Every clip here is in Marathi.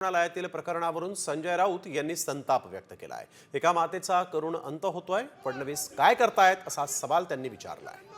रुग्णालयातील प्रकरणावरून संजय राऊत यांनी संताप व्यक्त केला आहे एका मातेचा करुण अंत होतोय फडणवीस काय करतायत असा सवाल त्यांनी विचारला आहे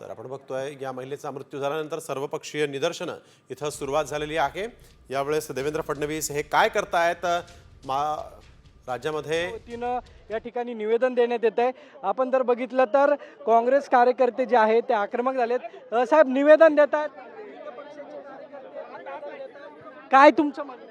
तर आपण बघतोय या महिलेचा मृत्यू झाल्यानंतर सर्वपक्षीय निदर्शनं इथं सुरुवात झालेली आहे. यावेळेस देवेंद्र फडणवीस हे काय करतायत? मा राज्यामध्ये वतीनं या ठिकाणी निवेदन देण्यात येत आहे आपण जर बघितलं तर काँग्रेस कार्यकर्ते जे आहेत ते आक्रमक झालेत. साहेब निवेदन देत आहेत काय तुमचं म्हणणं आहे?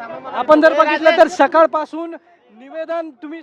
आपण जर बघितलं तर सकाळपासून निवेदन तुम्ही